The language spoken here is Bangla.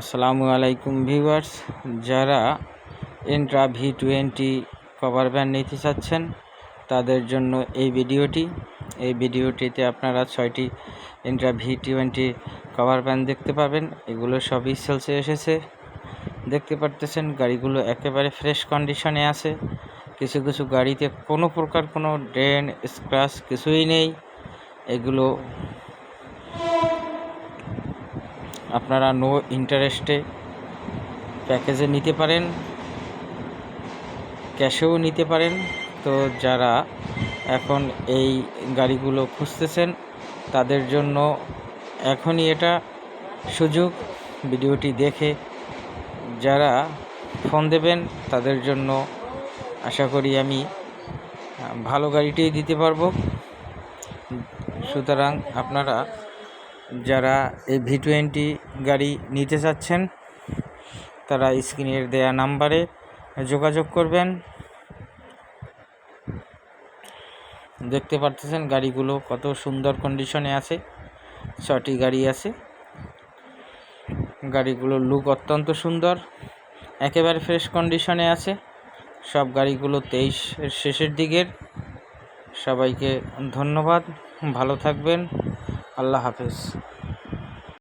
আসসালামু আলাইকুম ভিউয়ার্স, যারা এন্ট্রা ভি টোয়েন্টি কভার ব্যান্ড নিতে চাচ্ছেন, তাদের জন্য এই ভিডিওটি। এই ভিডিওটিতে আপনারা ছয়টি এন্ট্রা ভি টোয়েন্টি কভার ব্যান্ড দেখতে পাবেন, এগুলো সবই সেলসে এসেছে। দেখতে পারতেছেন, গাড়িগুলো একেবারে ফ্রেশ কন্ডিশনে আছে। কিছু কিছু গাড়িতে কোনো প্রকার কোনো ড্রেন স্ক্র্যাচ কিছুই নেই। এগুলো আপনারা নো ইন্টারেস্টে প্যাকেজে নিতে পারেন ক্যাশেও নিতে পারেন। তো যারা এখন এই গাড়িগুলো খুঁজতেছেন, তাদের জন্য এখনই এটা সুযোগ। ভিডিওটি দেখে যারা ফোন দেবেন, তাদের জন্য আশা করি আমি ভালো গাড়িটাই দিতে পারব। সুতরাং আপনারা যারা এই ভি টোয়েন্টি গাড়ি নিতে চাচ্ছেন, তারা স্ক্রিনের দেয়া নাম্বারে যোগাযোগ করবেন। দেখতে পারতেছেন গাড়িগুলো কত সুন্দর কন্ডিশনে আছে ছটি গাড়ি আছে। গাড়িগুলোর লুক অত্যন্ত সুন্দর, একেবারে ফ্রেশ কন্ডিশনে আছে। সব গাড়িগুলো তেইশ শেষের দিকের। সবাইকে ধন্যবাদ, ভালো থাকবেন। আল্লাহ হাফেজ।